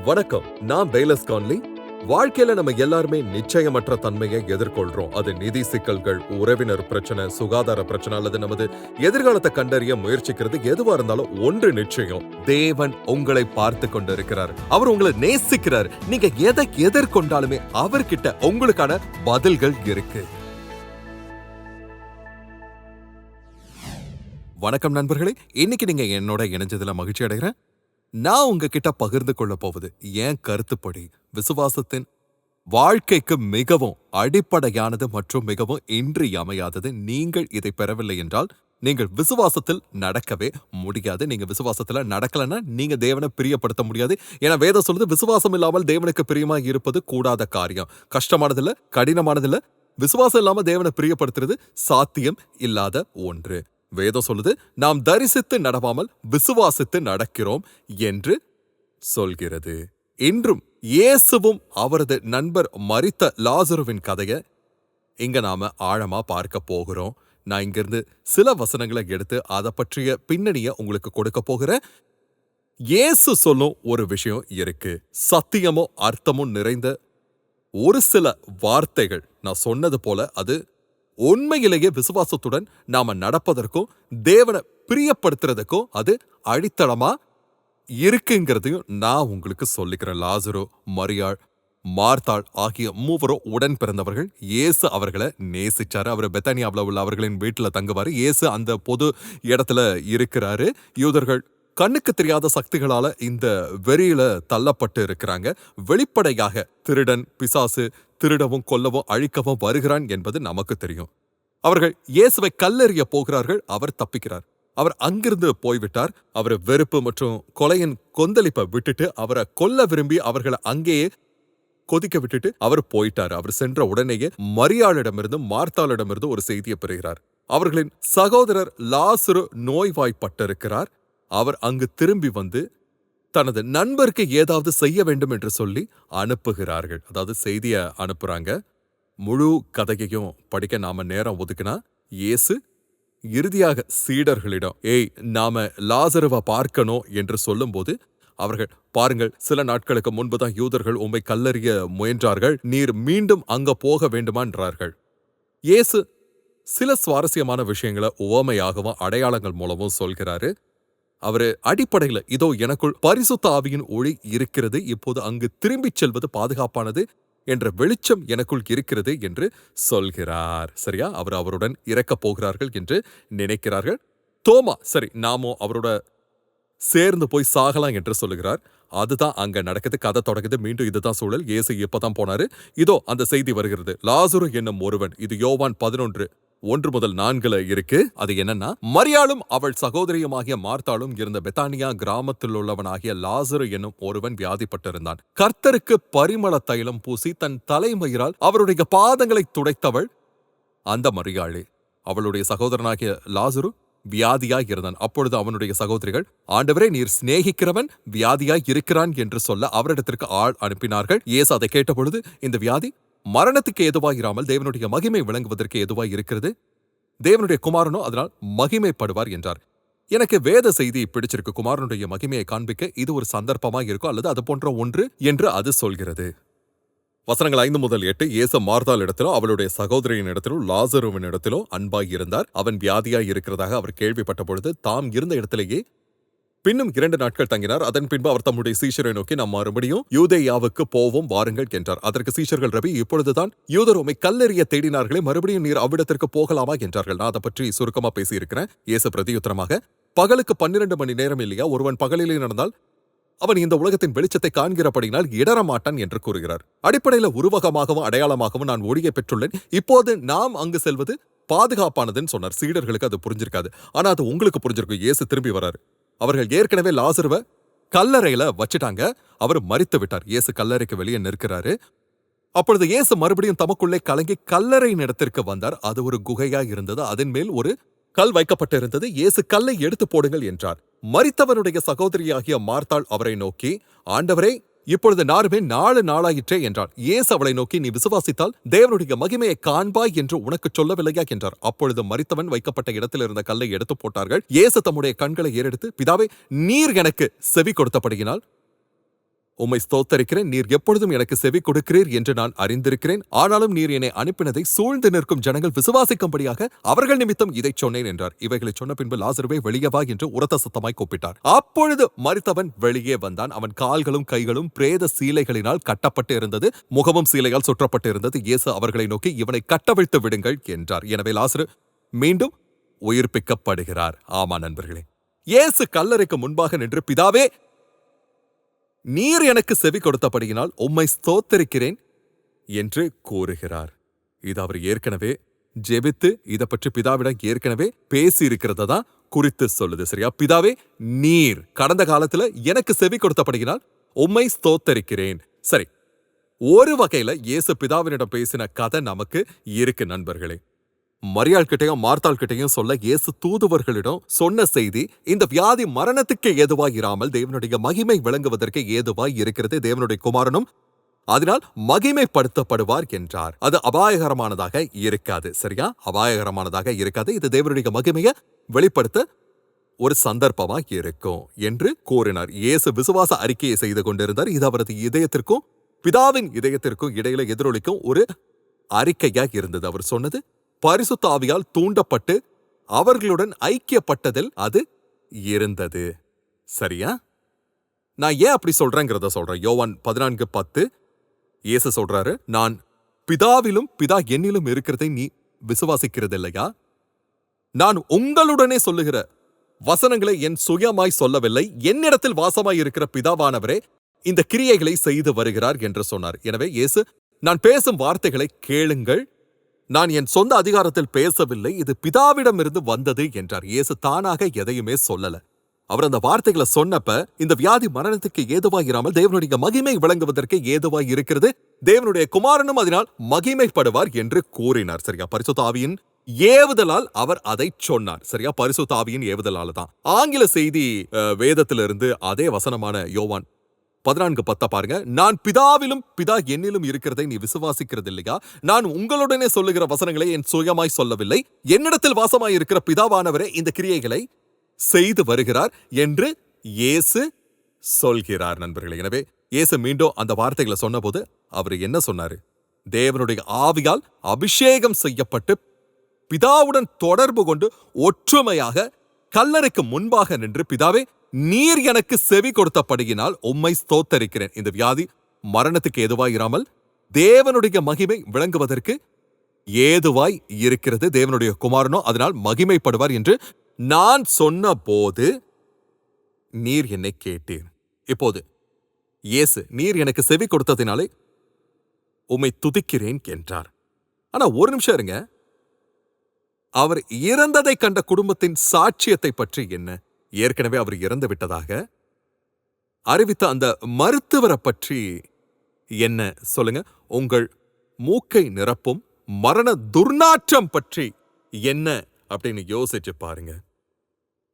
வணக்கம் நான் palace Connolly. வாழ்க்கையில நம்ம எல்லாருமே நிச்சயமற்ற தன்மையை எதிர்கொள்றோம். அது நிதி சிக்கல்கள் உறவினர் பிரச்சனை சுகாதார பிரச்சனை அல்லது நமது எதிர்காலத்தை கண்டறிய முயற்சிக்கிறது. எதுவா இருந்தாலும் ஒன்று நிச்சயம் தேவன் உங்களை பார்த்து கொண்டிருக்கிறார். அவர் உங்களை நேசிக்கிறார். நீங்க எதை எதிர்கொண்டாலுமே அவர்கிட்ட உங்களுக்கான பதில்கள் இருக்கு. வணக்கம் நண்பர்களே. இன்னைக்கு நீங்க என்னோட இணைஞ்சதுல மகிழ்ச்சி அடைகிறேன். நான் உங்ககிட்ட பகிர்ந்து கொள்ள போவது என் கருத்துப்படி விசுவாசத்தின் வாழ்க்கைக்கு மிகவும் அடிப்படையானது மற்றும் மிகவும் இன்றியமையாதது நீங்கள் இதை பெறவில்லை என்றால் நீங்கள் விசுவாசத்தில் நடக்கவே முடியாது. நீங்க விசுவாசத்துல நடக்கலன்னா நீங்க தேவனை பிரியப்படுத்த முடியாது. ஏன்னா வேதம் சொல்லுது விசுவாசம் இல்லாமல் தேவனுக்கு பிரியமா இருப்பது கூடாத காரியம். கஷ்டமானதில்ல கடினமானதில்ல. விசுவாசம் இல்லாம தேவனை பிரியப்படுத்துறது சாத்தியம் இல்லாத ஒன்று. வேதம் சொல்லுது நாம் தரிசித்து நடவாமல் விசுவாசித்து நடக்கிறோம் என்று சொல்கிறது. இன்றும் இயேசுவும் அவரது நண்பர் மரித்த லாசருவின் கதையை இங்க நாம ஆழமா பார்க்க போகிறோம். நான் இங்கிருந்து சில வசனங்களை எடுத்து அதை பற்றிய பின்னணியை உங்களுக்கு கொடுக்க போகிறேன். இயேசு சொல்லும் ஒரு விஷயம் இருக்கு. சத்தியமும் அர்த்தமும் நிறைந்த ஒரு சில வார்த்தைகள். நான் சொன்னது போல அது உண்மையிலேயே விசுவாசத்துடன் நாம நடப்பதற்கும் தேவனை பிரியப்படுத்துறதுக்கும் அது அடித்தளமா இருக்குங்கிறதையும் நான் உங்களுக்கு சொல்லிக்கிறேன். லாசரோ மரியாள் மார்த்தாள் ஆகிய மூவரும் உடன் பிறந்தவர்கள் இயேசு அவர்களை நேசிச்சாரு. அவர் பெத்தானியாவில் உள்ள அவர்களின் வீட்டில் தங்குவாரு. இயேசு அந்த பொது இடத்துல இருக்கிறாரு. யூதர்கள் கண்ணுக்கு தெரியாத சக்திகளால இந்த வெறியில தள்ளப்பட்டு இருக்கிறாங்க. வெளிப்படையாக திருடன் பிசாசு திருடவும் கொல்லவும் அழிக்கவும் வருகிறான் என்பது நமக்கு தெரியும். அவர்கள் இயேசுவை கல்லெறிய போகிறார்கள் அவர் தப்பிக்கிறார். அவர் அங்கிருந்து போய்விட்டார். அவர் வெறுப்பு மற்றும் கொலையின் கொந்தளிப்பை விட்டுட்டு அவரை கொல்ல விரும்பி அவர்களை அங்கேயே கொதிக்க விட்டுட்டு அவர் போயிட்டார். அவர் சென்ற உடனேயே மரியாளிடமிருந்து மார்த்தாளிடமிருந்து ஒரு செய்தியை பெறுகிறார். அவர்களின் சகோதரர் லாசுரு நோய்வாய்ப்பட்டிருக்கிறார். அவர் அங்கு திரும்பி வந்து தனது நண்பருக்கு ஏதாவது செய்ய வேண்டும் என்று சொல்லி அனுப்புகிறார்கள். அதாவது செய்திய அனுப்புறாங்க. முழு கதையையும் படிக்க நாம நேரம் ஒதுக்கினா இயேசு இறுதியாக சீடர்களிடம் ஏய் நாம லாசருவை பார்க்கணும் என்று சொல்லும்போது அவர்கள் பாருங்கள் சில நாட்களுக்கு முன்புதான் யூதர்கள் உம்மை கல்லறிய முயன்றார்கள். நீர் மீண்டும் அங்க போக வேண்டுமான்றார்கள். இயேசு சில சுவாரஸ்யமான விஷயங்களை உவமையாகவும் அடையாளங்கள் மூலமும் சொல்கிறாரு. அவரு அடிப்படையில இதோ எனக்குள் பரிசுத்த ஆவியின் ஒளி இருக்கிறது. இப்போது அங்கு திரும்பிச் செல்வது பாதுகாப்பானது என்ற வெளிச்சம் எனக்குள் இருக்கிறது என்று சொல்கிறார். சரியா? அவர் அவருடன் இறக்கப் போகிறார்கள் என்று நினைக்கிறார்கள். தோமா சரி நாமோ அவரோட சேர்ந்து போய் சாகலாம் என்று சொல்லுகிறார். அதுதான் அங்க நடக்குது. கதை தொடங்குது. மீண்டும் இதுதான் சூழல். இயேசு இப்பதான் போனாரு. இதோ அந்த செய்தி வருகிறது. லாசுரு என்னும் ஒருவன் இது யோவான் பதினொன்று ஒன்று முதல் நான்குல இருக்கு. அது என்னன்னா மரியாளும் அவள் சகோதரியுமாகிய மார்த்தாளும் இருந்த பெத்தானியா கிராமத்தில் உள்ளவனாகிய லாசரு என்னும் ஒருவன் வியாதிப்பட்டிருந்தான். கர்த்தருக்கு பரிமள தைலம் பூசி தன் தலைமயிரால் அவருடைய பாதங்களை துடைத்தவள் அந்த மரியாளே. அவளுடைய சகோதரனாகிய லாசரு வியாதியாய் இருந்தான். அப்பொழுது அவனுடைய சகோதரிகள் ஆண்டவரே நீர் சிநேகிக்கிறவன் வியாதியாய் இருக்கிறான் என்று சொல்ல அவரிடத்திற்கு ஆள் அனுப்பினார்கள். ஏசு அதை கேட்டபொழுது இந்த வியாதி மரணத்துக்கு ஏதுவாயிராமல் தேவனுடைய மகிமை விளங்குவதற்கு எதுவாய் இருக்கிறது? தேவனுடைய குமாரனோ அதனால் மகிமைப்படுவார் என்றார். எனக்கு வேத செய்தி பிடிச்சிருக்கு. குமாரனுடைய மகிமையை காண்பிக்க இது ஒரு சந்தர்ப்பமாக இருக்கும் அல்லது அது போன்ற ஒன்று என்று அது சொல்கிறது. வசனங்கள் ஐந்து முதல் எட்டு இயேசு மார்தால் இடத்திலும் அவளுடைய சகோதரியின் இடத்திலும் லாசருவின் இடத்திலும் அன்பாய் இருந்தார். அவன் வியாதியாய் இருக்கிறதாக அவர் கேள்விப்பட்ட பொழுது தாம் இருந்த இடத்திலேயே பின்னும் இரண்டு நாட்கள் தங்கினார். அதன் பின்பு அவர் தம்முடைய சீஷரை நோக்கி நாம் மறுபடியும் யூதேயாவுக்கு போவோம் வாருங்கள் என்றார். அதற்கு சீஷர்கள் ரவி இப்பொழுதுதான் யூதரோமை கல்லெறிய தேடினார்களே மறுபடியும் நீர் அவ்விடத்திற்கு போகலாமா? என்றார்கள். நான் அதை பற்றி சுருக்கமா பேசியிருக்கிறேன். இயேசு பிரதியுத்தரமாக பகலுக்கு பன்னிரண்டு மணி நேரம் இல்லையா? ஒருவன் பகலிலே நடந்தால் அவன் இந்த உலகத்தின் வெளிச்சத்தை காண்கிறபடினால் இடரமாட்டான் என்று கூறுகிறார். அடிப்படையில உருவகமாகவும் அடையாளமாகவும் நான் ஒழிய பெற்றுள்ளேன். இப்போது நாம் அங்கு செல்வது பாதுகாப்பானதுன்னு சொன்னார். சீடர்களுக்கு அது புரிஞ்சிருக்காது. ஆனா அது உங்களுக்கு புரிஞ்சிருக்கும். இயேசு திரும்பி வராரு. அவர்கள் ஏற்கனவே லாசருவ கல்லறையில வச்சிட்டாங்க. அவர் மறித்து விட்டார். இயேசு கல்லறைக்கு வெளியே நிற்கிறாரு. அப்பொழுது இயேசு மறுபடியும் தமக்குள்ளே கலங்கி கல்லறையின் இடத்திற்கு வந்தார். அது ஒரு குகையா இருந்தது. அதன் மேல் ஒரு கல் வைக்கப்பட்டிருந்தது. இயேசு கல்லை எடுத்து போடுங்கள் என்றார். மறித்தவனுடைய சகோதரியாகிய மார்த்தாள் அவரை நோக்கி ஆண்டவரே இப்பொழுது நாருமே நாலு நாளாயிற்றே என்றார். ஏசு அவளை நோக்கி நீ விசுவாசித்தால் தேவனுடைய மகிமையை காண்பாய் என்று உனக்கு சொல்லவில்லையா? என்றார். அப்பொழுது மறித்தவன் வைக்கப்பட்ட இடத்தில் இருந்த கல்லை எடுத்து போட்டார்கள். ஏசு தம்முடைய கண்களை ஏறெடுத்து பிதாவே நீர் எனக்கு செவி கொடுத்தபடியினால் உம்மை ஸ்தோத்தரிக்கிறேன். நீர் எப்பொழுதும் எனக்கு செவி கொடுக்கிறீர் என்று நான் அறிந்திருக்கிறேன். ஆனாலும் நீர் என்னை அனுப்பினதை சூழ்ந்து நிற்கும் ஜனங்கள் விசுவாசிக்கும்படியாக அவர்கள் நிமித்தம் இதைச் சொன்னேன் என்றார். இவைகளை சொன்ன பின்பு லாசருவே வெளியே வா என்று உரத்த சத்தமாய் கூப்பிட்டார். அப்பொழுது மறித்தவன் வெளியே வந்தான். அவன் கால்களும் கைகளும் பிரேத சீலைகளினால் கட்டப்பட்டு இருந்தது. முகமும் சீலையால் சுற்றப்பட்டு இருந்தது இயேசு அவர்களை நோக்கி இவனை கட்டவிழ்த்து விடுங்கள் என்றார். எனவே லாசரு மீண்டும் உயிர்ப்பிக்கப்படுகிறார். ஆமா நண்பர்களே. இயேசு கல்லறைக்கு முன்பாக நின்று பிதாவே நீர் எனக்கு செவி கொடுத்தபடியினால் உம்மை ஸ்தோத்தரிக்கிறேன் என்று கூறுகிறார். இது அவர் ஏற்கனவே ஜெபித்து இதை பற்றி பிதாவிடம் ஏற்கனவே பேசி தான் குறித்து சொல்லுது. சரியா? பிதாவே நீர் கடந்த காலத்துல எனக்கு செவி கொடுத்தபடியினால் உம்மை ஸ்தோத்தரிக்கிறேன். சரி ஒரு வகையில இயேசு பிதாவினிடம் பேசின கதை நமக்கு இருக்கு நண்பர்களே. மரியாள் கிட்டையும் மார்த்தாள் கிட்டையும் சொல்ல இயேசு தூதுவர்களிடம் சொன்ன செய்தி இந்த வியாதி மரணத்துக்கு ஏதுவாய் இராமல் தேவனுடைய மகிமை விளங்குவதற்கு ஏதுவாய் இருக்கிறது தேவனுடைய குமாரனும் அதனால் மகிமைப்படுத்தப்படுவார் என்றார். அது அபாயகரமானதாக இருக்காது. சரியா? அபாயகரமானதாக இருக்காது. இது தேவனுடைய மகிமையை வெளிப்படுத்த ஒரு சந்தர்ப்பமா இருக்கும் என்று கூறினார். இயேசு விசுவாச அறிக்கையை செய்து கொண்டிருந்தார். இது அவரது இதயத்திற்கும் பிதாவின் இதயத்திற்கும் இடையில எதிரொலிக்கும் ஒரு அறிக்கையா இருந்தது. அவர் சொன்னது பரிசுத்தாவியால் தூண்டப்பட்டு அவர்களுடன் ஐக்கியப்பட்டதில் அது இருந்தது. சரியா? நான் ஏன் அப்படி சொல்றேங்கிறத சொல்றேன். யோவான் பதினான்கு பத்து. இயேசு சொல்றாரு நான் பிதாவிலும் பிதா என்னிலும் இருக்கிறதை நீ விசுவாசிக்கிறது இல்லையா நான் உங்களுடனே சொல்லுகிற வசனங்களை என் சுயமாய் சொல்லவில்லை. என்னிடத்தில் வாசமாய் இருக்கிற பிதாவானவரே இந்த கிரியைகளை செய்து வருகிறார் என்று சொன்னார். எனவே இயேசு நான் பேசும் வார்த்தைகளை கேளுங்கள். நான் என் சொந்த அதிகாரத்தில் பேசவில்லை இது பிதாவிடமிருந்து வந்தது என்றார். இயேசு தானாக எதையுமே சொல்லல. அவர் அந்த வார்த்தைகளை சொன்னப்ப இந்த வியாதி மரணத்துக்கு ஏதுவாக இராமல் தேவனுடைய மகிமை விளங்குவதற்கு ஏதுவாய் இருக்கிறது தேவனுடைய குமாரனும் அதனால் மகிமைப்படுவார் என்று கூறினார். சரியா? பரிசுத்தாவியின் ஏவுதலால் அவர் அதை சொன்னார். சரியா? பரிசுத்தாவியின் ஏவுதலால தான். ஆங்கில செய்தி வேதத்திலிருந்து அதே வசனமான யோவான் பதினான்கு பத்த பாருங்க. நான் பிதாவிலும் பிதா என்னிலும் இருக்கிறதை நீ விசுவாசிக்கிறது இல்லையா நான் உங்களுடனே சொல்லுகிற வசனங்களை என் சுயமாய் சொல்லவில்லை. என்னிடத்தில் வாசமாய் இருக்கிற பிதாவானவரே இந்த கிரியைகளை செய்து வருகிறார் என்று இயேசு சொல்கிறார் நண்பர்களே. எனவே இயேசு மீண்டும் அந்த வார்த்தைகளை சொன்னபோது அவர் என்ன சொன்னாரு? தேவனுடைய ஆவியால் அபிஷேகம் செய்யப்பட்டு பிதாவுடன் தொடர்பு கொண்டு ஒற்றுமையாக கல்லறைக்கு முன்பாக நின்று பிதாவே நீர் எனக்கு செவி கொடுத்தபடியினால் உம்மை ஸ்தோத்தரிக்கிறேன். இந்த வியாதி மரணத்துக்கு ஏதுவாயிராமல் தேவனுடைய மகிமை விளங்குவதற்கு ஏதுவாய் இருக்கிறது தேவனுடைய குமாரனோ அதனால் மகிமைப்படுவார் என்று நான் சொன்ன போது நீர் என்னை கேட்டீர். இப்போது இயேசு நீர் எனக்கு செவி கொடுத்ததினாலே உம்மை துதிக்கிறேன் என்றார். ஆனா ஒரு நிமிஷம் இருங்க. அவர் இறந்ததை கண்ட குடும்பத்தின் சாட்சியத்தை பற்றி என்ன? ஏற்கனவே அவர் இறந்து விட்டதாக அறிவித்த அந்த மருத்துவரை பற்றி என்ன சொல்லுங்க? உங்கள் மூக்கை நிரப்பும் மரண துர்நாற்றம் பற்றி என்ன அப்படின்னு யோசிச்சு பாருங்க.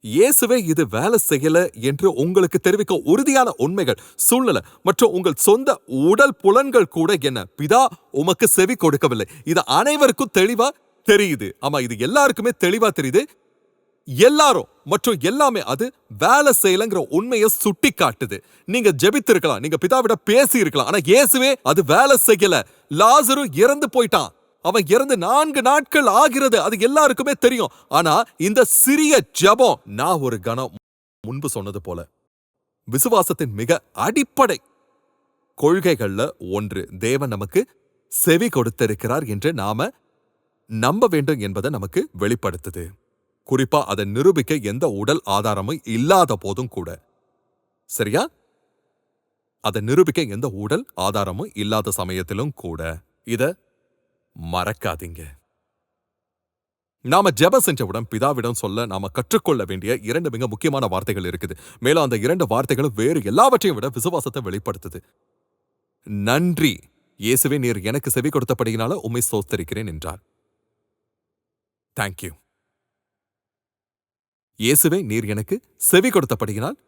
இயேசுவே இது வேலை செய்யல என்று உங்களுக்கு தெரிவிக்க உறுதியான உண்மைகள் சூழ்நிலை மற்றும் உங்கள் சொந்த உடல் புலன்கள் கூட என்ன? பிதா உமக்கு செவி கொடுக்கவில்லை. இது அனைவருக்கும் தெளிவா தெரியுது. ஆமா இது எல்லாருக்குமே தெளிவா தெரியுது. எல்லாரும் மற்றும் எல்லாமே அது வேலை செய்யலங்கிற உண்மையை சுட்டி காட்டுது நீங்க ஜெபித்திருக்கலாம் நீங்க பிதாவிட பேசி இருக்கலாம் ஆனா இயேசுவே அது வேலை செய்யல. லாசரு இறந்து போயிட்டான். அவன் இறந்து நான்கு நாட்கள் ஆகிறது அது எல்லாருக்குமே தெரியும். ஆனா இந்த சிறிய ஜெபம் நான் ஒரு கணம் முன்பு சொன்னது போல விசுவாசத்தின் மிக அடிப்படை கொள்கைகள்ல ஒன்று. தேவன் நமக்கு செவி கொடுத்திருக்கிறார் என்று நாம நம்ப வேண்டும் என்பதை நமக்கு வெளிப்படுத்துது. குறிப்பா அதை நிரூபிக்க எந்த உடல் ஆதாரமும் இல்லாத போதும் கூட. சரியா? அதை நிரூபிக்க எந்த உடல் ஆதாரமும் இல்லாத சமயத்திலும் கூட. இத மறக்காதீங்க. நாம ஜெபம் செஞ்சவுடன் பிதாவிடம் சொல்ல நாம கற்றுக்கொள்ள வேண்டிய இரண்டு மிக முக்கியமான வார்த்தைகள் இருக்குது. மேலும் அந்த இரண்டு வார்த்தைகளும் வேறு எல்லாவற்றையும் விட விசுவாசத்தை வெளிப்படுத்துது. நன்றி. இயேசுவே நீர் எனக்கு செவி கொடுத்தபடியினால உண்மை சோஸ்தரிக்கிறேன் என்றார். தேங்க்யூ இயேசுவே நீர் எனக்கு செவி கொடுத்தபடியினால்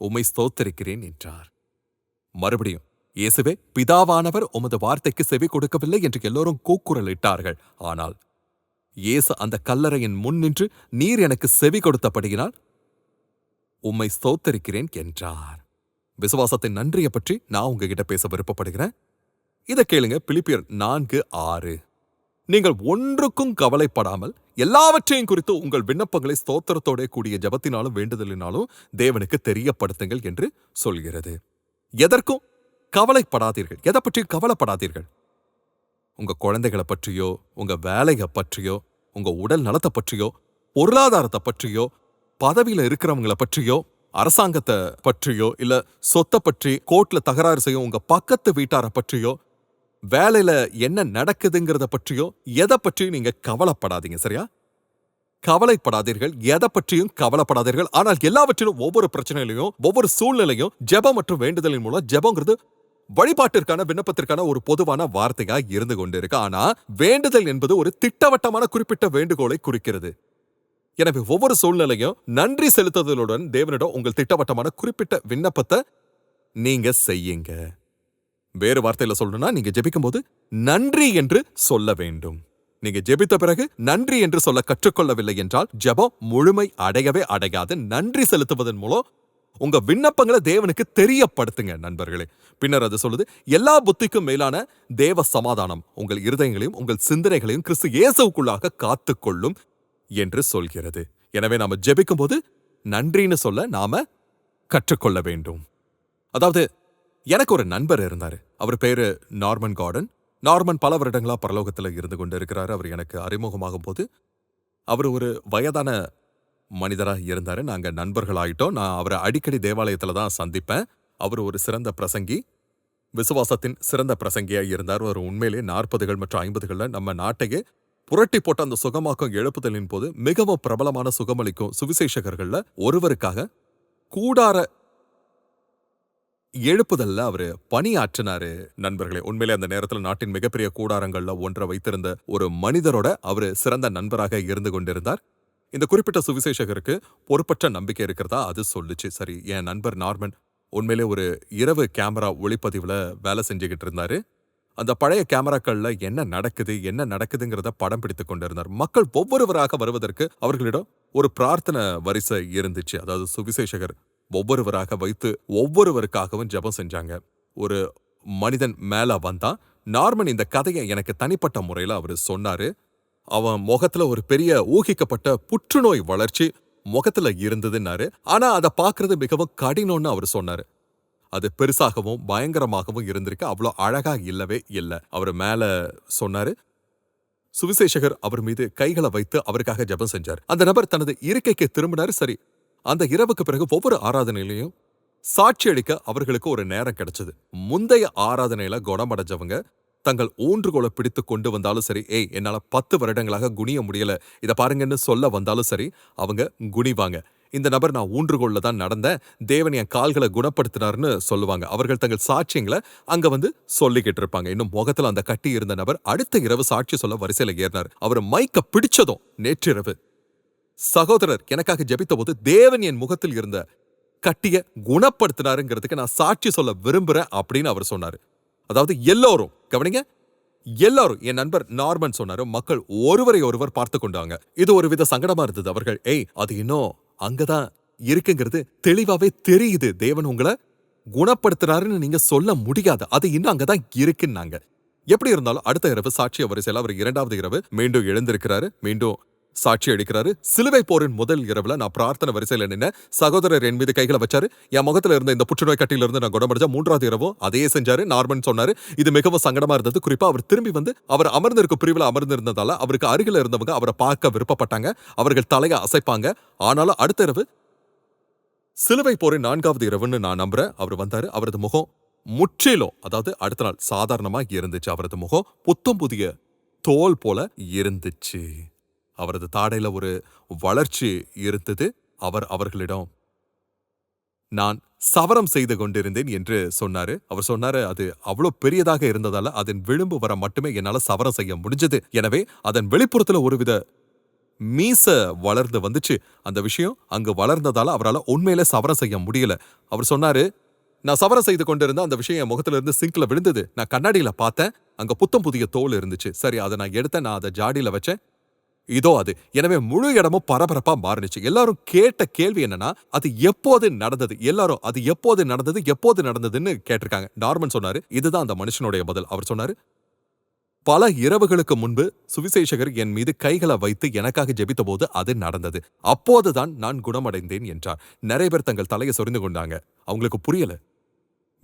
உம்மை ஸ்தோத்தரிக்கிறேன் என்றார். மறுபடியும் இயேசுவே பிதாவானவர் உமது வார்த்தைக்கு செவி கொடுக்கவில்லை என்று எல்லோரும் கூக்குரல் இட்டார்கள் ஆனால் இயேசு அந்த கல்லறையின் முன் நின்று நீர் எனக்கு செவி கொடுத்தபடியினால் உம்மை ஸ்தோத்தரிக்கிறேன் என்றார். விசுவாசத்தின் நன்றியை பற்றி நான் உங்ககிட்ட பேச விருப்பப்படுகிறேன். இதை கேளுங்க பிலிப்பியர் நான்கு ஆறு. நீங்கள் ஒன்றுக்கும் கவலைப்படாமல் எல்லாவற்றையும் குறித்து உங்கள் விண்ணப்பங்களை ஸ்தோத்திரத்தோட கூடிய ஜபத்தினாலும் வேண்டுதலினாலும் தேவனுக்கு தெரியப்படுத்துங்கள் என்று சொல்கிறது. எதற்கும் கவலைப்படாதீர்கள். எதை பற்றியும் கவலைப்படாதீர்கள். உங்க குழந்தைகளை பற்றியோ உங்க வேலையை பற்றியோ உங்க உடல் நலத்தை பற்றியோ பொருளாதாரத்தை பற்றியோ பதவியில இருக்கிறவங்களை பற்றியோ அரசாங்கத்தை பற்றியோ இல்ல சொத்தை பற்றி கோர்ட்ல தகராறு செய்யும் உங்க பக்கத்து வீட்டாரை பற்றியோ வேலையில என்ன நடக்குதுங்கிறத பற்றியோ எதை பற்றியும் நீங்க கவலைப்படாதீங்க சரியா? கவலைப்படாதீர்கள் எதை பற்றியும் கவலைப்படாதீர்கள். ஆனால் எல்லாவற்றிலும் ஒவ்வொரு பிரச்சனையிலையும் ஒவ்வொரு சூழ்நிலையும் ஜெபம் மற்றும் வேண்டுதலின் மூலம் ஜெபங்கிறது வழிபாட்டிற்கான விண்ணப்பத்திற்கான ஒரு பொதுவான வார்த்தையா இருந்து கொண்டிருக்கு. ஆனா வேண்டுதல் என்பது ஒரு திட்டவட்டமான குறிப்பிட்ட வேண்டுகோளை குறிக்கிறது. எனவே ஒவ்வொரு சூழ்நிலையும் நன்றி செலுத்துதலுடன் தேவனிடம் உங்கள் திட்டவட்டமான குறிப்பிட்ட விண்ணப்பத்தை நீங்க செய்யுங்க. வேறு வார்த்தையில சொல்லணும்னா நீங்க ஜெபிக்கும் போது நன்றி என்று சொல்ல வேண்டும். நீங்க ஜெபித்த பிறகு நன்றி என்று சொல்ல கற்றுக்கொள்ளவில்லை என்றால் ஜெபம் முழுமை அடையவே அடையாது. நன்றி செலுத்துவதன் மூலம் உங்க விண்ணப்பங்களை தேவனுக்கு தெரியப்படுத்துங்க நண்பர்களே. பின்னர் அது சொல்லுது எல்லா புத்திக்கும் மேலான தேவ சமாதானம் உங்கள் இருதயங்களையும் உங்கள் சிந்தனைகளையும் கிறிஸ்து இயேசுக்குள்ளாக காத்துக்கொள்ளும் என்று சொல்கிறது. எனவே நாம ஜெபிக்கும் போது நன்றின்னு சொல்ல நாம கற்றுக்கொள்ள வேண்டும். அதாவது எனக்கு ஒரு நண்பர் இருந்தாரு. அவர் பேரு நார்மன் கார்டன். நார்மன் பல வருடங்களா பரலோகத்துல இருந்து கொண்டு இருக்கிறாரு. அவர் எனக்கு அறிமுகமாகும் போது அவர் ஒரு வயதான மனிதரா இருந்தாரு. நாங்க நண்பர்கள் ஆயிட்டோம். நான் அவரை அடிக்கடி தேவாலயத்துல தான் சந்திப்பேன். அவர் ஒரு சிறந்த பிரசங்கி விசுவாசத்தின் சிறந்த பிரசங்கியா இருந்தார். அவர் உண்மையிலே நாற்பதுகள் மற்றும் ஐம்பதுகளில் நம்ம நாட்டையே புரட்டி போட்ட அந்த சுகமாக்கும் எழுப்புதலின் போது மிகவும் பிரபலமான சுகமளிக்கும் சுவிசேஷகர்கள்ல ஒருவருக்காக கூடார எழுப்புதல்ல அவரு பணியாற்றினாரு நண்பர்களே. உண்மையிலே அந்த நேரத்துல நாட்டின் மிகப்பெரிய கூடாரங்கள்ல ஒன்றை வைத்திருந்த ஒரு மனிதரோட அவரு சிறந்த நண்பராக இருந்து கொண்டிருந்தார். இந்த குறிப்பிட்ட சுவிசேஷகருக்கு பொறுப்பற்ற நம்பிக்கை இருக்கிறதா? அது சொல்லுச்சு. சரி என் நண்பர் நார்மன் உண்மையிலே ஒரு இரவு கேமரா ஒளிப்பதிவுல வேலை செஞ்சுக்கிட்டு இருந்தாரு. அந்த பழைய கேமராக்கள்ல என்ன நடக்குது என்ன நடக்குதுங்கிறத படம் பிடித்து கொண்டிருந்தார். மக்கள் ஒவ்வொருவராக வருவதற்கு அவர்களிடம் ஒரு பிரார்த்தனை வரிசை இருந்துச்சு. அதாவது சுவிசேஷகர் ஒவ்வொருவராக வைத்து ஒவ்வொருவருக்காகவும் ஜெபம் செஞ்சாங்க. ஒரு மனிதன் மேல வந்தான் நார்மன் இந்த கதையை எனக்கு தனிப்பட்ட முறையில அவர் சொன்னாரு. அவன் முகத்துல ஒரு பெரிய ஊகிக்கப்பட்ட புற்றுநோய் வளர்ச்சி முகத்துல இருந்ததுன்னாரு. ஆனா அதை பாக்குறது மிகவும் கடினம்னு அவர் சொன்னாரு. அது பெருசாகவும் பயங்கரமாகவும் இருந்திருக்கு. அவ்வளோ அழகா இல்லவே இல்லை அவர் மேல சொன்னாரு. சுவிசேஷகர் அவர் மீது கைகளை வைத்து அவருக்காக ஜெபம் செஞ்சார். அந்த நபர் தனது இருக்கைக்கு திரும்பினாரு. சரி அந்த இரவுக்கு பிறகு ஒவ்வொரு ஆராதனையிலையும் சாட்சி அளிக்க அவர்களுக்கு ஒரு நேரம் கிடைச்சது. முந்தைய ஆராதனையில குணமடைஞ்சவங்க தங்கள் ஊன்றுகோலை பிடித்து கொண்டு வந்தாலும் சரி ஏய் என்னால பத்து வருடங்களாக குனிய முடியல. இத பாருங்கன்னு சொல்ல வந்தாலும் சரி அவங்க குனிவாங்க. இந்த நபர் நான் ஊன்றுகோல்ல தான் நடந்தேன். தேவன் என் கால்களை குணப்படுத்தினார்னு சொல்லுவாங்க. அவர்கள் தங்கள் சாட்சியங்களை அங்க வந்து சொல்லிக்கிட்டு இருப்பாங்க. இன்னும் முகத்துல அந்த கட்டி இருந்த நபர் அடுத்த இரவு சாட்சி சொல்ல வரிசையில ஏறினார். அவர் மைக்க பிடிச்சதும் நேற்றிரவு. சகோதரர் எனக்காக ஜெபித்த போது தேவன் என் முகத்தில் இருந்த கட்டிய குணப்படுத்தினாருங்கிறதுக்கு நான் சாட்சி சொல்ல விரும்புறேன் அப்படின்னு அவர் சொன்னாரு. அதாவது எல்லோரும் கவனிங்க எல்லாரும் என் நண்பர் நார்மன் சொன்னாரு மக்கள் ஒருவரை ஒருவர் பார்த்து கொண்டாங்க. இது ஒரு வித சங்கடமா இருந்தது அவர்கள். ஏய் அது இன்னும் அங்கதான் இருக்குங்கிறது தெளிவாவே தெரியுது. தேவன் உங்களை குணப்படுத்துறாருன்னு நீங்க சொல்ல முடியாது. அது இன்னும் அங்கதான் இருக்குன்னாங்க. எப்படி இருந்தாலும் அடுத்த இரவு சாட்சிய வரிசையில் அவர் இரண்டாவது இரவு மீண்டும் எழுந்திருக்கிறாரு. மீண்டும் சாட்சி அளிக்கிறாரு சிலுவை போரின் முதல் இரவுல நான் பிரார்த்தனை வரிசையில நின்ன சகோதரர் என் மீது கைகளை வச்சாரு. என் முகத்துல இருந்த இந்த புற்றுநோய் கட்டியிலிருந்து நான் குணமடைஞ்ச மூன்றாவது இரவும் அதையே செஞ்சாரு நார்மன் சொன்னாரு. இது மிகவும் சங்கடமா இருந்தது. குறிப்பா அவர் திரும்பி வந்து அவர் அமர்ந்திருக்கும் பிரிவில் அமர்ந்திருந்ததால அவருக்கு அருகில இருந்தவங்க அவரை பார்க்க விருப்பப்பட்டாங்க. அவர்கள் தலையை அசைப்பாங்க. ஆனாலும் அடுத்த இரவு சிலுவை போரின் நான்காவது இரவுன்னு நான் நம்புறேன். அவர் வந்தாரு. அவரது முகம் முற்றிலும் அதாவது அடுத்த நாள் சாதாரணமா இருந்துச்சு. அவரது முகம் புத்தம் புதிய தோல் போல இருந்துச்சு. அவரது தாடையில ஒரு வளர்ச்சி இருந்தது. அவர் அவர்களிடம் நான் சவரம் செய்து கொண்டிருந்தேன் என்று சொன்னாரு. அவர் சொன்னாரு அது அவ்வளோ பெரியதாக இருந்ததால அதன் விளிம்பு வர மட்டுமே என்னால சவரம் செய்ய முடிஞ்சது. எனவே அதன் வெளிப்புறத்துல ஒருவித மீச வளர்ந்து வந்துச்சு. அந்த விஷயம் அங்கு வளர்ந்ததால அவரால் உண்மையில சவரம் செய்ய முடியல. அவர் சொன்னாரு நான் சவரம் செய்து கொண்டிருந்த அந்த விஷயம் என் முகத்துல இருந்து சிங்க்ல விழுந்தது. நான் கண்ணாடியில பார்த்தேன். அங்க புத்தம் புதிய தோல் இருந்துச்சு. சரி அதை நான் எடுத்தேன். நான் அதை ஜாடியில வச்சேன். இதோ அது. எனவே முழு இடமும் பரபரப்பா மாறுனுச்சு. எல்லாரும் கேட்ட கேள்வி என்னன்னா அது எப்போது நடந்தது? எல்லாரும் அது எப்போது நடந்தது? எப்போது நடந்ததுன்னு கேட்டிருக்காங்க. நார்மன் சொன்னாரு இதுதான் அந்த மனுஷனுடைய பதில். அவர் சொன்னாரு பல இரவுகளுக்கு முன்பு சுவிசேஷகர் என் மீது கைகளை வைத்து எனக்காக ஜெபித்த போது அது நடந்தது. அப்போதுதான் நான் குணமடைந்தேன் என்றார். நிறைய பேர் தங்கள் தலையை சொரிந்து கொண்டாங்க. அவங்களுக்கு புரியல.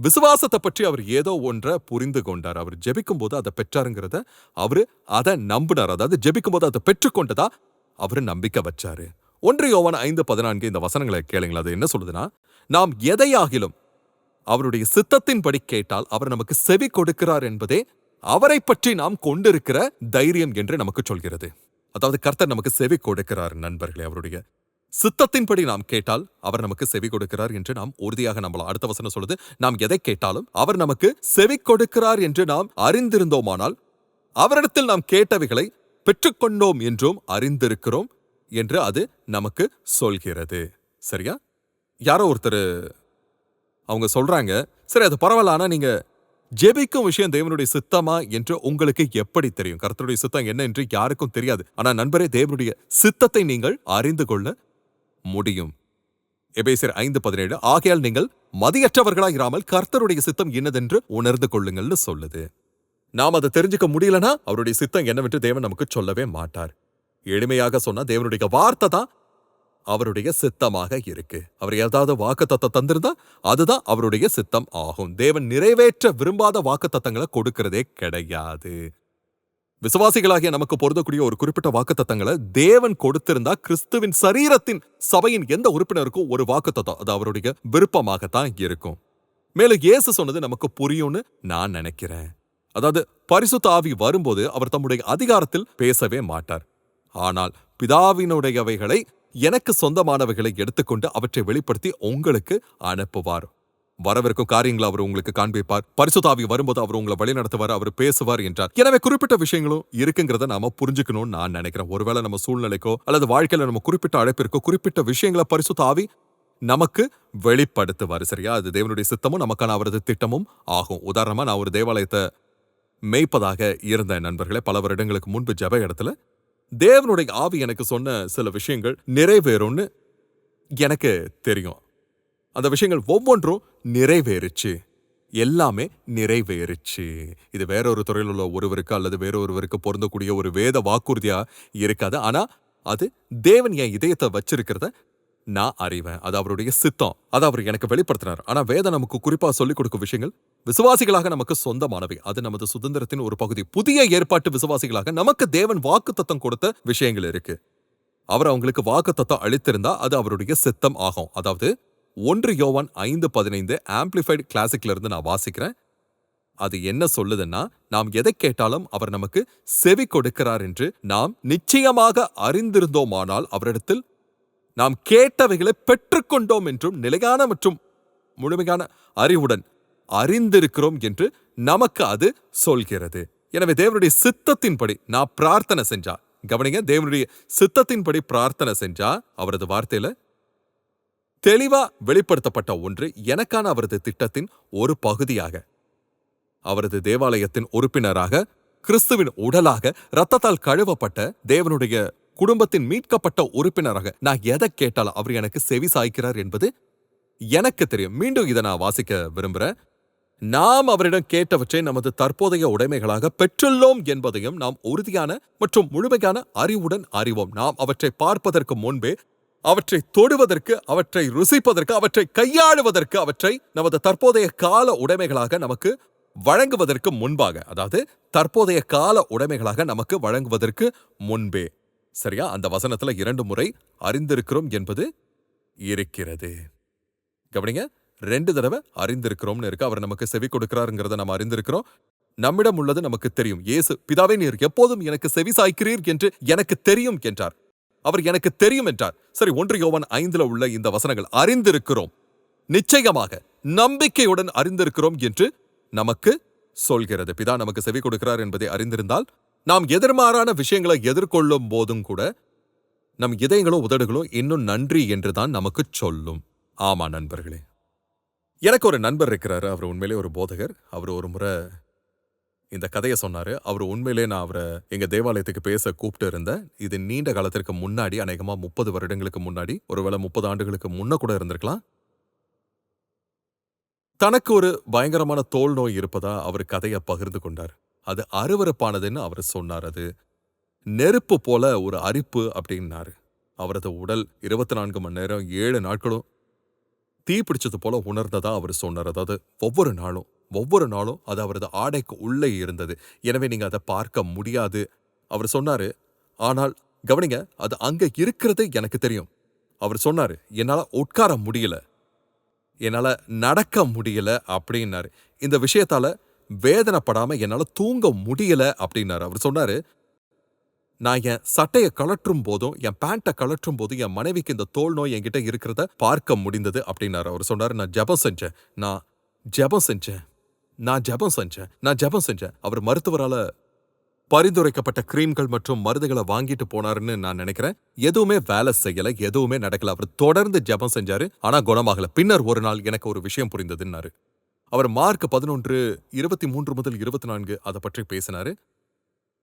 விசுவாசத்தை பற்றி அவர் ஏதோ ஒன்றை புரிந்து கொண்டார். அவர் ஜெபிக்கும் போது அதை பெற்றாருங்கிறத அவரு அதை நம்பினார். அதாவது ஜெபிக்கும் போது அதை பெற்றுக்கொண்டதா அவரு நம்பிக்கை வச்சாரு. ஒன்று யோவான் ஐந்து பதினான்கு இந்த வசனங்களை கேளுங்களேன் அது என்ன சொல்லுதுன்னா நாம் எதையாகிலும் அவருடைய சித்தத்தின்படி கேட்டால் அவர் நமக்கு செவி கொடுக்கிறார் என்பதே அவரை பற்றி நாம் கொண்டிருக்கிற தைரியம் என்று நமக்கு சொல்கிறது. அதாவது கர்த்தர் நமக்கு செவி கொடுக்கிறார் நண்பர்களே அவருடைய சித்தத்தின்படி நாம் கேட்டால் அவர் நமக்கு செவி கொடுக்கிறார் என்று நாம் உறுதியாக நம்மள அடுத்த வசனம் சொல்லுது. நாம் எதை கேட்டாலும் அவர் நமக்கு செவி கொடுக்கிறார் என்று நாம் அறிந்திருந்தோமானால் அவரிடத்தில் நாம் கேட்டவைகளை பெற்றுக்கொண்டோம் என்றும் அறிந்திருக்கிறோம் என்று அது நமக்கு சொல்கிறது. சரியா? யாரோ ஒருத்தர் அவங்க சொல்றாங்க சரி அது பரவாயில்ல ஆனா நீங்க ஜெபிக்கும் விஷயம் தேவனுடைய சித்தமா என்று உங்களுக்கு எப்படி தெரியும்? கர்த்தருடைய சித்தம் என்ன என்று யாருக்கும் தெரியாது. ஆனா நண்பரே தேவனுடைய சித்தத்தை நீங்கள் அறிந்து கொள்ள முடியும். எபேசியர் ஐந்து பதினேழு ஆகையால் நீங்கள் மதியற்றவர்களாயிராமல் கர்த்தருடைய சித்தம் என்னதென்று உணர்ந்து கொள்ளுங்கள்னு சொல்லுது. நாம் அதை தெரிஞ்சுக்க முடியலனா அவருடைய சித்தம் என்னவென்று தேவன் நமக்கு சொல்லவே மாட்டார். எளிமையாக சொன்னா தேவனுடைய வார்த்தை தான் அவருடைய சித்தமாக இருக்கு. அவர் ஏதாவது வாக்குத்தத்தை தந்திருந்தா அதுதான் அவருடைய சித்தம் ஆகும். தேவன் நிறைவேற்ற விரும்பாத வாக்குத்தத்தங்களை கொடுக்கிறதே கிடையாது. விசுவாசிகளாகிய நமக்கு பொருந்தக்கூடிய ஒரு குறிப்பிட்ட வாக்குத்தத்தங்களை தேவன் கொடுத்திருந்தா கிறிஸ்துவின் சரீரத்தின் சபையின் எந்த உறுப்பினருக்கும் ஒரு வாக்குத்தத்தம் அது அவருடைய விருப்பமாகத்தான் இருக்கும். மேலும் இயேசு சொன்னது நமக்கு புரியும்னு நான் நினைக்கிறேன். அதாவது பரிசுத்த ஆவி வரும்போது அவர் தம்முடைய அதிகாரத்தில் பேசவே மாட்டார். ஆனால் பிதாவினுடையவைகளை எனக்கு சொந்தமானவைகளை எடுத்துக்கொண்டு அவற்றை வெளிப்படுத்தி உங்களுக்கு அனுப்புவார். வரவிருக்கும் காரியங்களை அவர் உங்களுக்கு காண்பிப்பார். பரிசுதாவி வரும்போது அவர் உங்களை வழிநடத்துவார் அவர் பேசுவார் என்றார். எனவே குறிப்பிட்ட விஷயங்களும் இருக்குங்கிறத நாம புரிஞ்சுக்கணும்னு நான் நினைக்கிறேன். ஒருவேளை நம்ம சூழ்நிலைக்கோ அல்லது வாழ்க்கையில நம்ம குறிப்பிட்ட அழைப்பிற்கோ குறிப்பிட்ட விஷயங்களை பரிசுதாவி நமக்கு வெளிப்படுத்துவார் சரியா? அது தேவனுடைய சித்தமும் நமக்கான அவரது திட்டமும் ஆகும். உதாரணமா நான் ஒரு தேவாலயத்தை மேய்ப்பதாக இருந்த நண்பர்களே. பல வருடங்களுக்கு முன்பு ஜெப இடத்துல தேவனுடைய ஆவி எனக்கு சொன்ன சில விஷயங்கள் நிறைவேறும்னு எனக்கு தெரியும். அந்த விஷயங்கள் ஒவ்வொன்றும் நிறைவேறுச்சு. எல்லாமே நிறைவேறுச்சு. இது வேற ஒரு துறையில் உள்ள ஒருவருக்கு அல்லது வேற ஒருவருக்கு பொருந்தக்கூடிய ஒரு வேத வாக்குறுதியா இருக்காது. ஆனா அது தேவன் என் இதயத்தை வச்சிருக்கிறத நான் அறிவேன். அது அவருடைய சித்தம். அது அவர் எனக்கு வெளிப்படுத்தினார். ஆனா வேதம் நமக்கு குறிப்பா சொல்லிக் கொடுக்கும் விஷயங்கள் விசுவாசிகளாக நமக்கு சொந்தமானவை. அது நமது சுதந்திரத்தின் ஒரு பகுதி. புதிய ஏற்பாட்டு விசுவாசிகளாக நமக்கு தேவன் வாக்குத்தத்தம் கொடுத்த விஷயங்கள் இருக்கு. அவர் அவங்களுக்கு வாக்குத்தத்தம் அளித்திருந்தா அது அவருடைய சித்தம் ஆகும். அதாவது ஒன்று யோவான் ஐந்து பதினைந்து ஆம்பிளிஃபைடு கிளாசிக்ல இருந்து நான் வாசிக்கிறேன். அது என்ன சொல்லுதுன்னா நாம் எதை கேட்டாலும் அவர் நமக்கு செவி கொடுக்கிறார் என்று நாம் நிச்சயமாக அறிந்திருந்தோமானால் அவரிடத்தில் நாம் கேட்டவைகளை பெற்றுக்கொண்டோம் என்றும் நிலையான மற்றும் முழுமையான அறிவுடன் அறிந்திருக்கிறோம் என்று நமக்கு அது சொல்கிறது. எனவே தேவனுடைய சித்தத்தின்படி நான் பிரார்த்தனை செஞ்சா கவனிங்க தேவனுடைய சித்தத்தின்படி பிரார்த்தனை செஞ்சா அவரது வார்த்தையில தெளிவா வெளிப்படுத்தப்பட்ட ஒன்று எனக்கான அவரது திட்டத்தின் ஒரு பகுதியாக. அவரது தேவாலயத்தின் உறுப்பினராக கிறிஸ்துவின் உடலாக ரத்தத்தால் கழுவப்பட்ட தேவனுடைய குடும்பத்தின் மீட்கப்பட்ட உறுப்பினராக நான் எதை கேட்டாலும் அவர் எனக்கு செவி சாய்க்கிறார் என்பது எனக்கு தெரியும். மீண்டும் இதை நான் வாசிக்க விரும்புறேன். நாம் அவரிடம் கேட்டவற்றை நமது தற்போதைய உடைமைகளாக பெற்றுள்ளோம் என்பதையும் நாம் உறுதியான மற்றும் முழுமையான அறிவுடன் அறிவோம். நாம் அவற்றை பார்ப்பதற்கு முன்பே அவற்றை தொடுவதற்கு அவற்றை ருசிப்பதற்கு அவற்றை கையாளுவதற்கு அவற்றை நமது தற்போதைய கால உடைமைகளாக நமக்கு வழங்குவதற்கு முன்பாக அதாவது தற்போதைய கால உடைமைகளாக நமக்கு வழங்குவதற்கு முன்பே. சரியா? அந்த வசனத்துல இரண்டு முறை அறிந்திருக்கிறோம் என்பது இருக்கிறது. கவனிங்க ரெண்டு தடவை அறிந்திருக்கிறோம்னு இருக்கு. அவர் நமக்கு செவி கொடுக்கிறாருங்கிறத நம்ம அறிந்திருக்கிறோம். நம்மிடம் உள்ளது நமக்கு தெரியும். இயேசு பிதாவே நீர் எப்போதும் எனக்கு செவி சாய்க்கிறீர் என்று எனக்கு தெரியும் என்றார். அவர் எனக்கு தெரியும் என்றார். சரி ஒன்று யோவன் ஐந்துல உள்ள இந்த வசனங்கள் அறிந்திருக்கிறோம். நிச்சயமாக நம்பிக்கையுடன் அறிந்திருக்கிறோம் என்று நமக்கு சொல்கிறது. பிதா நமக்கு செவி கொடுக்கிறார் என்பதை அறிந்திருந்தால் நாம் எதிர்மாறான விஷயங்களை எதிர்கொள்ளும் போதும் கூட நம் இதயங்களோ உதடுகளோ இன்னும் நன்றி என்றுதான் நமக்கு சொல்லும். ஆமா நண்பர்களே. எனக்கு ஒரு நண்பர் இருக்கிறாரு. அவர் உண்மையிலே ஒரு போதகர். அவர் ஒரு முறை இந்த கதையை சொன்னாரு. அவர் உண்மையிலே நான் அவரை எங்க தேவாலயத்துக்கு பேச கூப்பிட்டு இருந்தேன். இது நீண்ட காலத்திற்கு முன்னாடி அநேகமா முப்பது வருடங்களுக்கு முன்னாடி ஒருவேளை முப்பது ஆண்டுகளுக்கு முன்ன கூட இருந்திருக்கலாம். தனக்கு ஒரு பயங்கரமான தோல் நோய் இருப்பதா அவர் கதையை பகிர்ந்து கொண்டார். அது அருவருப்பானதுன்னு அவர் சொன்னார். அது நெருப்பு போல ஒரு அரிப்பு அப்படின்னாரு. அவரது உடல் இருபத்தி நான்கு மணி நேரம் ஏழு நாட்களும் தீ பிடிச்சது போல உணர்ந்ததா அவர் சொன்னார். அதாவது ஒவ்வொரு நாளும் ஒவ்வொரு நாளும் அது அவரது ஆடைக்கு உள்ளே இருந்தது. எனவே நீங்க அதை பார்க்க முடியாது. அவர் சொன்னாரு ஆனால் கவனிங்க அது அங்க இருக்கிறது எனக்கு தெரியும். அவர் சொன்னாரு என்னால உட்கார முடியல. என்னால நடக்க முடியல. அப்படின்னாரு. இந்த விஷயத்தால வேதனைப்படாம என்னால தூங்க முடியல அப்படின்னாரு. அவர் சொன்னாரு நான் என் சட்டையை கழற்றும் போதும் என் பேண்ட்டை கழற்றும் போதும் என் மனைவிக்கு இந்த தோல் நோய் என்கிட்ட இருக்கிறத பார்க்க முடிந்தது. அப்படின்னாரு. அவர் சொன்னாரு நான் ஜெபம் செஞ்சேன். நான் ஜெபம் செஞ்சேன். நான் ஜெபம் செஞ்சேன் நான் ஜெபம் செஞ்சேன். அவர் மருத்துவரால பரிந்துரைக்கப்பட்ட கிரீம்கள் மற்றும் மருந்துகளை வாங்கிட்டு போனாருன்னு நான் நினைக்கிறேன். எதுவுமே வேலை செய்யல எதுவுமே நடக்கல. அவர் தொடர்ந்து ஜெபம் செஞ்சாரு ஆனா குணமாகல. பின்னர் ஒரு நாள் எனக்கு ஒரு விஷயம் புரிந்ததுன்னாரு. அவர் மார்க் பதினொன்று இருபத்தி மூன்று முதல் இருபத்தி நான்கு அதை பற்றி பேசினாரு.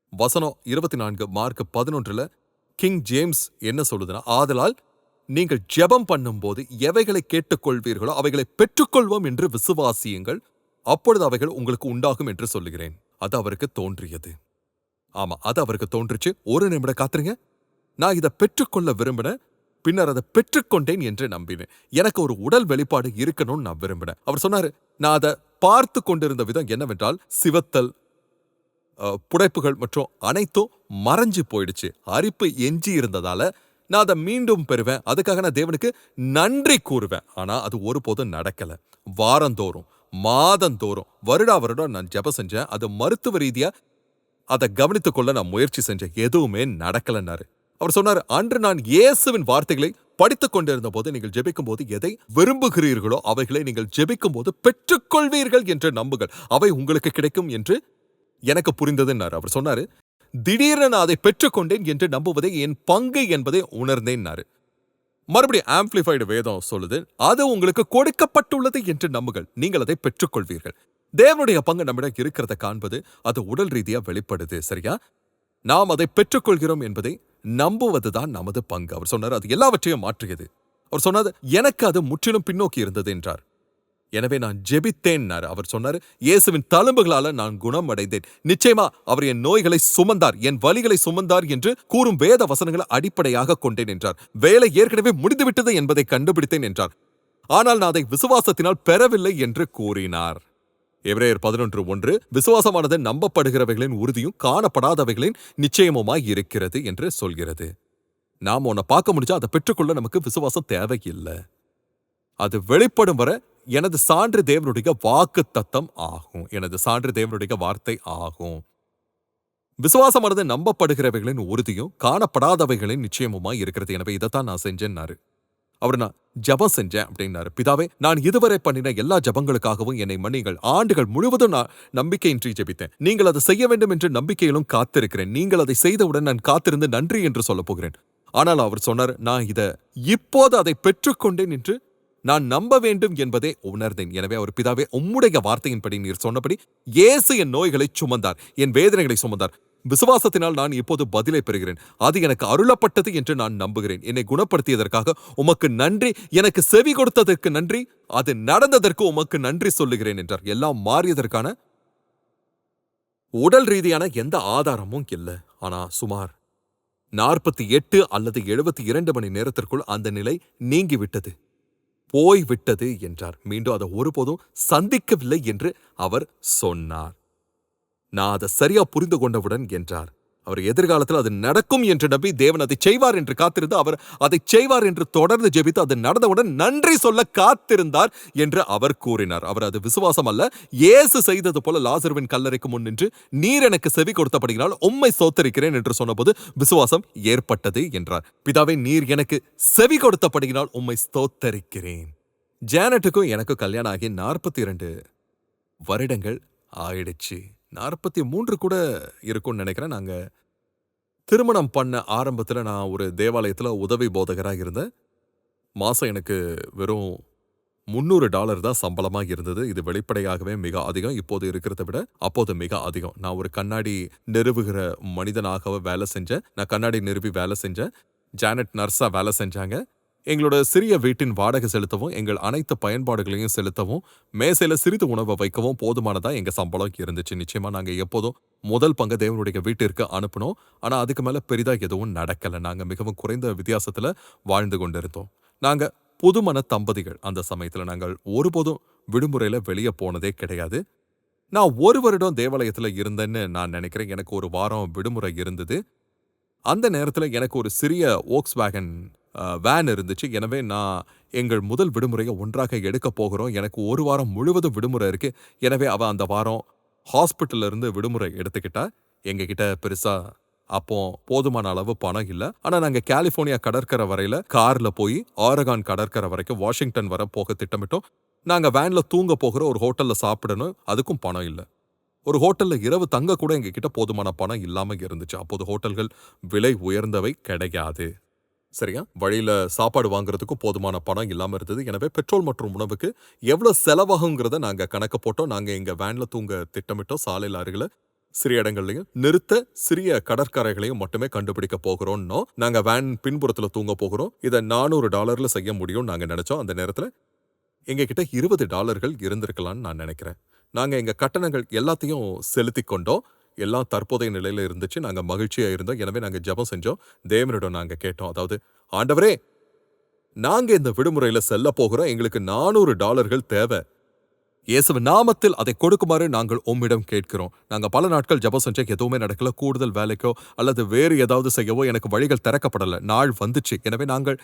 வசனம் இருபத்தி நான்கு மார்க் பதினொன்றுல கிங் ஜேம்ஸ் என்ன சொல்லுதுன்னா ஆதலால் நீங்கள் ஜெபம் பண்ணும்போது எவைகளை கேட்டுக்கொள்வீர்களோ அவைகளை பெற்றுக்கொள்வோம் என்று விசுவாசியுங்கள். அப்பொழுது அவைகள் உங்களுக்கு உண்டாகும் என்று சொல்லுகிறேன். அது அவருக்கு தோன்றியது. ஆமா அது அவருக்கு தோன்றுச்சு. ஒரு நிமிடம் காத்துருங்க. நான் இதை பெற்றுக்கொள்ள விரும்பினேன் பின்னர் அதை பெற்றுக்கொண்டேன் என்று நம்பினேன். எனக்கு ஒரு உடல் வெளிப்பாடு இருக்கணும்னு நான் விரும்பினேன். அவர் சொன்னாரு நான் அதை பார்த்து கொண்டிருந்த விதம் என்னவென்றால் சிவத்தல் புடைப்புகள் மற்றும் அனைத்தும் மறைஞ்சு போயிடுச்சு. அரிப்பு எஞ்சி இருந்ததால நான் அதை மீண்டும் பெறுவேன். அதுக்காக நான் தேவனுக்கு நன்றி கூறுவேன். ஆனா அது ஒருபோதும் நடக்கல. வாரந்தோறும். மாதந்தோறும் வருடா வருடம் நான் ஜெபம் செஞ்சேன். அது மருத்துவ ரீதியா அதை கவனித்துக் கொள்ள நான் முயற்சி செஞ்சேன். எதுவுமே நடக்கலன்னாரு. அவர் சொன்னார் அன்று நான் இயேசுவின் வார்த்தைகளை படித்துக் கொண்டிருந்த போது நீங்கள் ஜெபிக்கும் போது எதை விரும்புகிறீர்களோ அவைகளை நீங்கள் ஜெபிக்கும் போது பெற்றுக்கொள்வீர்கள் என்று நம்புங்கள். அவை உங்களுக்கு கிடைக்கும் என்று எனக்கு புரிந்ததுன்னாரு. அவர் சொன்னாரு திடீரென நான் அதை பெற்றுக்கொண்டேன் என்று நம்புவதே என் பங்கு என்பதை உணர்ந்தேன்னாரு. மறுபடியும் ஆம்பிளிஃபைடு வேதம் சொல்லுது அது உங்களுக்கு கொடுக்கப்பட்டுள்ளது என்று நம்புங்கள். நீங்கள் அதை பெற்றுக்கொள்வீர்கள். தேவனுடைய பங்கு நம்மிடம் இருக்கிறத காண்பது அது உடல் ரீதியா வெளிப்படுது சரியா? நாம் அதை பெற்றுக்கொள்கிறோம் என்பதை நம்புவதுதான் நமது பங்கு. அவர் சொன்னார் அது எல்லாவற்றையும் மாற்றியது. அவர் சொன்னது எனக்கு அது முற்றிலும் பின்னோக்கி இருந்தது என்றார். எனவே நான் ஜெபித்தேன்னாரு. அவர் சொன்னாரு இயேசுவின் தழும்புகளால நான் குணம் அடைந்தேன் நிச்சயமா அவர் என் நோய்களை சுமந்தார் என் வலிகளை சுமந்தார் என்று கூறும் வேத வசனங்களை அடிப்படையாக கொண்டேன் என்றார். வேலை ஏற்கனவே முடிந்துவிட்டது என்பதை கண்டுபிடித்தேன் என்றார். ஆனால் நான் அதை விசுவாசத்தினால் பெறவில்லை என்று கூறினார். எவ்ரேயர் பதினொன்று ஒன்று விசுவாசமானது நம்பப்படுகிறவைகளின் உறுதியும் காணப்படாதவைகளின் நிச்சயமுமாய் இருக்கிறது என்று சொல்கிறது. நாம் உன்னை பார்க்க முடிஞ்சா அதை பெற்றுக்கொள்ள நமக்கு விசுவாசம் தேவையில்லை. அது வெளிப்படும் வரை எனது சான்று தேவனுடைய வாக்கு தத்தம் ஆகும். எனது சான்று தேவனுடைய வார்த்தை ஆகும். விசுவாசமானது நம்பப்படுகிறவைகளின் உறுதியும் காணப்படாதவைகளின் நிச்சயமுமாய் இருக்கிறது. எனவே இதைத்தான் நான் செஞ்சேன்னாரு. அவர் நான் ஜெபம் செஞ்சேன் அப்படின்னாரு. பிதாவே நான் இதுவரை பண்ணின எல்லா ஜெபங்களுக்காகவும் என்னை மன்னிங்கள் ஆண்டுகள் முழுவதும் நான் நம்பிக்கையின்றி ஜெபித்தேன். நீங்கள் அதை செய்ய வேண்டும் என்று நம்பிக்கையிலும் காத்திருக்கிறேன். நீங்கள் அதை செய்தவுடன் நான் காத்திருந்து நன்றி என்று சொல்லப் போகிறேன். ஆனால் அவர் சொன்னார் நான் இத இப்போது அதை பெற்றுக்கொண்டேன் என்று நான் நம்ப வேண்டும் என்பதை உணர்ந்தேன். எனவே அவர் பிதாவே உம்முடைய வார்த்தையின்படி நீர் சொன்னபடி இயேசு என் நோய்களை சுமந்தார் என் வேதனைகளை சுமந்தார். விசுவாசத்தினால் நான் இப்போது பதிலை பெறுகிறேன். அது எனக்கு அருளப்பட்டது என்று நான் நம்புகிறேன். என்னை குணப்படுத்தியதற்காக உமக்கு நன்றி எனக்கு செவி கொடுத்ததற்கு நன்றி அது நடந்ததற்கு உமக்கு நன்றி சொல்லுகிறேன் என்றார். எல்லாம் மாறியதற்கான உடல் ரீதியான எந்த ஆதாரமும் இல்லை. ஆனா சுமார் நாற்பத்தி எட்டு அல்லது எழுபத்தி இரண்டு மணி நேரத்திற்குள் அந்த நிலை நீங்கிவிட்டது. போய்விட்டது என்றார். மீண்டும் அதை ஒருபோதும் சந்திக்கவில்லை என்று அவர் சொன்னார். நான் அதை சரியா புரிந்து கொண்டவுடன் என்றார். அவர் எதிர்காலத்தில் அது நடக்கும் என்று நம்பி தேவன் அதை செய்வார் என்று காத்திருந்து அவர் அதை செய்வார் என்று தொடர்ந்து ஜெபித்து அது நடந்தவுடன் நன்றி சொல்ல காத்திருந்தார் என்று அவர் கூறினார். அவர் அது விசுவாசம் அல்ல. இயேசு செய்தது போல லாசருவின் கல்லறைக்கு முன் நின்று நீர் எனக்கு செவி கொடுத்தபடியினால் உம்மை சோத்தரிக்கிறேன் என்று சொன்னபோது விசுவாசம் ஏற்பட்டது என்றார். பிதாவை நீர் எனக்கு செவி கொடுத்தபடியினால் உம்மை ஸ்தோத்தரிக்கிறேன். ஜானட்டுக்கும் எனக்கும் கல்யாணம் ஆகி நாற்பத்தி இரண்டு வருடங்கள் ஆயிடுச்சு. நாற்பத்தி மூன்று கூட இருக்கும்னு நினைக்கிறேன். நாங்க திருமணம் பண்ண ஆரம்பத்துல நான் ஒரு தேவாலயத்துல உதவி போதகரா இருந்தேன். மாசம் எனக்கு வெறும் முந்நூறு டாலர் தான் சம்பளமா இருந்தது. இது வெளிப்படையாகவே மிக அதிகம். இப்போது இருக்கிறத விட அப்போது மிக அதிகம். நான் ஒரு கண்ணாடி நிறுவுகிற மனிதனாக வேலை செஞ்சேன். நான் கண்ணாடி நிறுவி வேலை செஞ்சேன். ஜானட் நர்ஸா வேலை செஞ்சாங்க. எங்களோட சிறிய வீட்டின் வாடகை செலுத்தவும் எங்கள் அனைத்து பயன்பாடுகளையும் செலுத்தவும் மேசையில் சிறிது உணவை வைக்கவும் போதுமானதா எங்க சம்பளம் இருந்துச்சு. நிச்சயமா நாங்க எப்போதும் முதல் பங்கு தேவனுடைய வீட்டிற்கு அனுப்பினோம். ஆனா அதுக்கு மேல பெரிதா எதுவும் நடக்கல. நாங்க மிகவும் குறைந்த வித்தியாசத்துல வாழ்ந்து கொண்டிருந்தோம். நாங்க புதுமண தம்பதிகள். அந்த சமயத்துல நாங்கள் ஒருபோதும் விடுமுறையில வெளியே போனதே கிடையாது. நான் ஒரு வருடம் தேவாலயத்துல இருந்தேன்னு நான் நினைக்கிறேன். எனக்கு ஒரு வாரம் விடுமுறை இருந்தது. அந்த நேரத்துல எனக்கு ஒரு சிறிய ஓக்ஸ் வேகன் வேன் இருந்துச்சு. எனவே நான் எங்கள் முதல் விடுமுறையை ஒன்றாக எடுக்க போகிறோம். எனக்கு ஒரு வாரம் முழுவதும் விடுமுறை இருக்கு. எனவே அவ அந்த வாரம் ஹாஸ்பிட்டல்ல இருந்து விடுமுறை எடுத்துக்கிட்டா. எங்ககிட்ட பெருசா அப்போ போதுமான அளவு பணம் இல்ல. ஆனா நாங்க கலிபோர்னியா கடற்கரை வரையில கார்ல போய் ஆரகான் கடற்கரை வரைக்கும் வாஷிங்டன் வர போக திட்டமிட்டோம். நாங்க வேன்ல தூங்க போகிற ஒரு ஹோட்டல்ல சாப்பிடணும். அதுக்கும் பணம் இல்ல. ஒரு ஹோட்டல்ல இரவு தங்க கூட எங்ககிட்ட போதுமான பணம் இல்லாம இருந்துச்சு. அப்போது ஹோட்டல்கள் விலை உயர்ந்தவை கிடையாது. சரியா வழியில சாப்பாடு வாங்குறதுக்கும் போதுமான பணம் இல்லாம இருந்தது. எனவே பெட்ரோல் மற்றும் உணவுக்கு எவ்வளவு செலவாகுங்கிறத நாங்க கணக்கு போட்டோம். நாங்க எங்க வேன்ல தூங்க திட்டமிட்டோம். சாலையில அருகில சிறிய இடங்கள்லயும் நிறுத்த சிறிய கடற்கரைகளையும் மட்டுமே கண்டுபிடிக்க போகிறோம்னோ நாங்க வேன் பின்புறத்துல தூங்க போகிறோம். இதை நானூறு டாலர்ல செய்ய முடியும் நாங்க நினைச்சோம். அந்த நேரத்துல எங்க கிட்ட இருபது டாலர்கள் இருந்திருக்கலாம்னு நான் நினைக்கிறேன். நாங்க எங்க கட்டணங்கள் எல்லாத்தையும் செலுத்தி கொண்டோம். எல்லாம் தற்போதைய நிலையில இருந்துச்சு. நாங்க மகிழ்ச்சியா இருந்தோம். எனவே நாங்க ஜெபம் செஞ்சோம். தேவனிடம் நாங்க கேட்டோம். அதாவது ஆண்டவரே நாங்க இந்த விடுமுறையில செல்ல போகிறோம். எங்களுக்கு நானூறு டாலர்கள் தேவை. இயேசுவின் நாமத்தில் அதை கொடுக்குமாறு நாங்கள் உம்மிடம் கேட்கிறோம். நாங்கள் பல நாட்கள் ஜபம் செஞ்ச எதுவுமே நடக்கல. கூடுதல் வேலைக்கோ அல்லது வேறு ஏதாவது செய்யவோ எனக்கு வழிகள் திறக்கப்படல. நாள் வந்துச்சு. எனவே நாங்கள்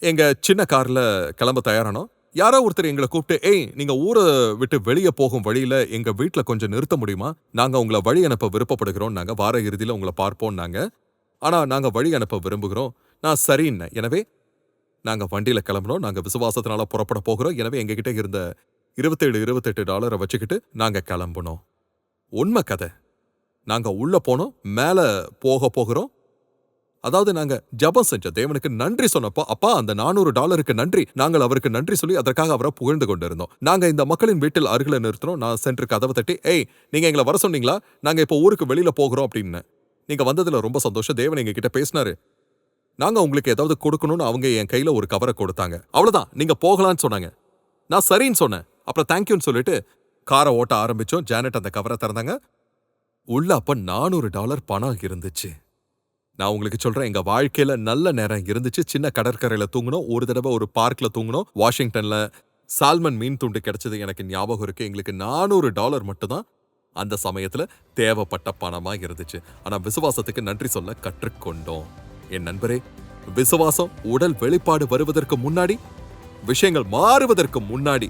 எங்க சின்ன கார்ல கிளம்ப தயாரானோம். யாரோ ஒருத்தர் எங்களை கூப்பிட்டு ஏய் நீங்க ஊரை விட்டு வெளியே போகும் வழியில எங்க வீட்ல கொஞ்சம் நிறுத்த முடியுமா? நாங்க உங்களை வழி அனுப்ப விருப்பப்படுகிறோம். நாங்க வார இறுதியில உங்களை பார்ப்போம் நாங்க ஆனா நாங்க வழி அனுப்ப விரும்புகிறோம். நான் சரின்னு. எனவே நாங்க வண்டியில கிளம்புறோம் நாங்க விசுவாசத்தினால புறப்பட போகிறோம். எனவே எங்ககிட்ட இருந்த இருபத்தேழு இருபத்தெட்டு டாலரை வச்சுக்கிட்டு நாங்க கிளம்பணும் உண்மை கதை. நாங்க உள்ள போனோம். மேல போக போகிறோம். அதாவது நாங்க ஜபம் செஞ்ச தேவனுக்கு நன்றி சொன்னப்போ அப்பா அந்த நானூறு டாலருக்கு நன்றி. நாங்கள் அவருக்கு நன்றி சொல்லி அதற்காக அவரை புகழ்ந்து கொண்டிருந்தோம். நாங்க இந்த மக்களின் வீட்டில் அருகில நிறுத்தினோம். நான் சென்று கதவை தட்டி ஏய் நீங்க எங்களை வர சொன்னீங்களா? நாங்க இப்போ ஊருக்கு வெளியில போகிறோம் அப்படின்னு. நீங்க வந்ததுல ரொம்ப சந்தோஷம். தேவன் எங்க கிட்ட பேசினாரு. நாங்க உங்களுக்கு ஏதாவது கொடுக்கணும்னு அவங்க என் கையில ஒரு கவரை கொடுத்தாங்க. அவ்வளவுதான். நீங்க போகலான்னு சொன்னாங்க. நான் சரின்னு சொன்னேன். அப்புறம் தேங்க்யூன்னு சொல்லிட்டு காரை ஓட்ட ஆரம்பிச்சோம். ஜானட் அந்த கவரை திறந்தாங்க. உள்ள அப்ப நானூறு டாலர் பணம் இருந்துச்சு. நான் உங்களுக்கு சொல்றேன் எங்க வாழ்க்கையில நல்ல நேரம் இருந்துச்சு. சின்ன கடற்கரையில தூங்கணும் ஒரு தடவை ஒரு பார்க்ல தூங்கணும் வாஷிங்டன்ல சால்மன் மீன் துண்டு கிடைச்சது எனக்கு ஞாபகம் இருக்கு. எங்களுக்கு நானூறு டாலர் மட்டும்தான் அந்த சமயத்துல தேவைப்பட்ட பணமா இருந்துச்சு. ஆனா விசுவாசத்துக்கு நன்றி சொல்ல கற்றுக்கொண்டோம். என் நண்பரே விசுவாசம் உடல் வெளிப்பாடு வருவதற்கு முன்னாடி விஷயங்கள் மாறுவதற்கு முன்னாடி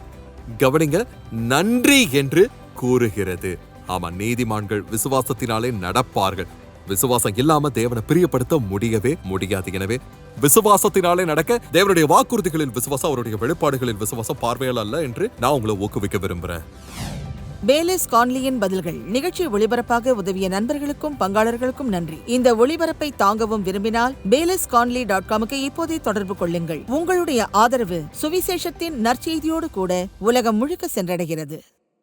கவனிங்க நன்றி என்று கூறுகிறது. ஆமா நீதிமான்கள் விசுவாசத்தினாலே நடப்பார்கள். விசுவாசம் இல்லாம தேவனை பிரியப்படுத்த முடியவே முடியாது. எனவே விசுவாசத்தினாலே நடக்க தேவனுடைய வாக்குறுதிகளில் விசுவாசம் அவருடைய வெளிப்பாடுகளில் விசுவாசம் பார்வையால் அல்ல என்று நான் உங்களை ஊக்குவிக்க விரும்புறேன். பேலிஸ் கான்லியின் பதில்கள் நிகழ்ச்சி ஒளிபரப்பாக உதவிய நண்பர்களுக்கும் பங்காளர்களுக்கும் நன்றி. இந்த ஒளிபரப்பை தாங்கவும் விரும்பினால் பேலிஸ் கான்லி டாட் காமுக்கு இப்போதே தொடர்பு கொள்ளுங்கள். உங்களுடைய ஆதரவு சுவிசேஷத்தின் நற்செய்தியோடு கூட உலகம் முழுக்க சென்றடைகிறது.